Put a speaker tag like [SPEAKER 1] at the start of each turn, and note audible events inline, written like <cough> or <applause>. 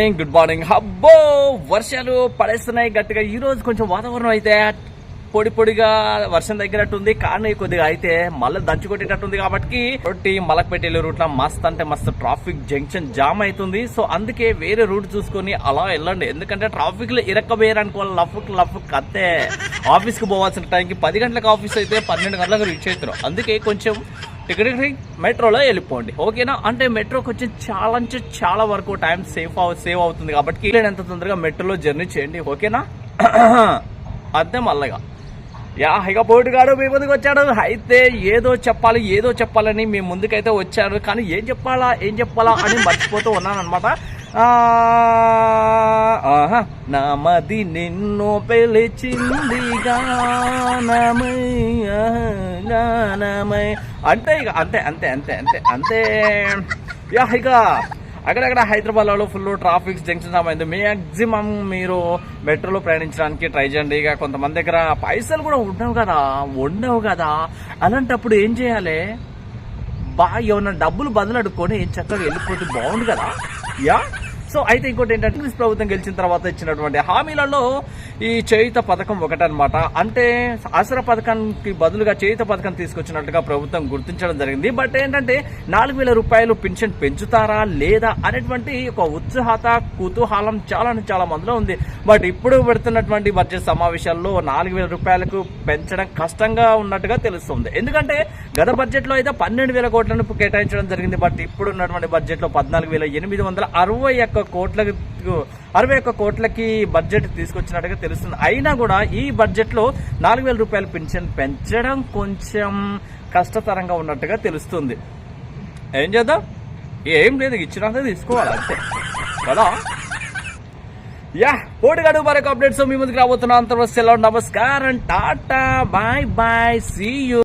[SPEAKER 1] Good morning హబ్బో వర్షాలు పడేస్తున్నాయి గట్టిగా. ఈ రోజు కొంచెం వాతావరణం అయితే పొడి పొడిగా వర్షం తగ్గినట్టుంది. కానీ కొద్దిగా అయితే మళ్ళీ దంచు కొట్టేటట్టుంది కాబట్టి రొట్టి మలక్పేట రూట్లో మస్త్ అంటే మస్తు ట్రాఫిక్ జంక్షన్ జామ్ అవుతుంది. సో అందుకే వేరే రూట్ చూసుకొని అలా వెళ్ళండి. ఎందుకంటే ట్రాఫిక్లో ఇరక్కబోయారనుకోవాలి లఫ్క్ లఫ్క్ అంతే. ఆఫీస్కి పోవాల్సిన టైంకి పది గంటలకు ఆఫీస్ అయితే పన్నెండు గంటలకు రీచ్ అవుతారు అందుకే కొంచెం టికెట్ మెట్రోలో వెళ్ళిపోండి. ఓకేనా? అంటే మెట్రోకి వచ్చి చాలా నుంచి చాలా వరకు టైం సేఫ్ సేవ్ అవుతుంది కాబట్టి ఎంత తొందరగా మెట్రోలో జర్నీ చేయండి. ఓకేనా? <clears throat> అంతే మల్లగా యా ఇక పోటుగాడు మీ ముందుకు వచ్చాడు. అయితే ఏదో చెప్పాలి ఏదో చెప్పాలని మీ ముందుకైతే వచ్చాడు కానీ ఏం చెప్పాలా ఏం చెప్పాలా అని మర్చిపోతూ ఉన్నాను అనమాట నా మది నిన్ను పిలిచిందిగా నమయ్యా గానమై అంటే ఇక అంతే అంతే అంతే అంతే అంతే. యా ఇక అక్కడక్కడ హైదరాబాద్లో ఫుల్ ట్రాఫిక్ జంక్షన్ అయింది మ్యాక్సిమం మీరు మెట్రోలో ప్రయాణించడానికి ట్రై చేయండి. ఇక కొంతమంది దగ్గర పైసలు కూడా ఉండవు కదా ఉండవు కదా. అలాంటప్పుడు ఏం చేయాలి? బాగా ఏమన్నా డబ్బులు బదులు అడుక్కొని చక్కగా వెళ్ళిపోతే బాగుండు కదా. యా సో అయితే ఇంకోటి ఏంటంటే కాంగ్రెస్ ప్రభుత్వం గెలిచిన తర్వాత ఇచ్చినటువంటి హామీలలో ఈ చేయుత పథకం ఒకటనమాట అంటే ఆసరా పథకానికి బదులుగా చేయుత పథకం తీసుకొచ్చినట్టుగా ప్రభుత్వం గుర్తించడం జరిగింది. బట్ ఏంటంటే నాలుగు వేల రూపాయలు పెన్షన్ పెంచుతారా లేదా అనేటువంటి ఒక ఉత్సాహత కుతూహలం చాలా చాలా మందిలో ఉంది. బట్ ఇప్పుడు పెడుతున్నటువంటి బడ్జెట్ సమావేశాల్లో నాలుగు వేల రూపాయలకు పెంచడం కష్టంగా ఉన్నట్టుగా తెలుస్తుంది. ఎందుకంటే గత బడ్జెట్లో అయితే పన్నెండు వేల కోట్లను కేటాయించడం జరిగింది. బట్ ఇప్పుడు ఉన్నటువంటి బడ్జెట్లో పద్నాలుగు వేల ఎనిమిది వందల అరవై ఒక్క కోట్లకు అరవై ఒక్క కోట్లకి బడ్జెట్ తీసుకొచ్చినట్టుగా తెలుస్తుంది. అయినా కూడా ఈ బడ్జెట్లో నాలుగు వేల రూపాయల పెన్షన్ పెంచడం కొంచెం కష్టతరంగా ఉన్నట్టుగా తెలుస్తుంది. ఏం చేద్దాం? ఏం లేదు ఇచ్చినంత తీసుకోవాలి అంతే. కదా? యా పోటీగాడు మరొక అప్డేట్స్ మీ ముందుకు రాబోతున్నా. అంతవరకు సెలవు నమస్కారం Tata bye bye see you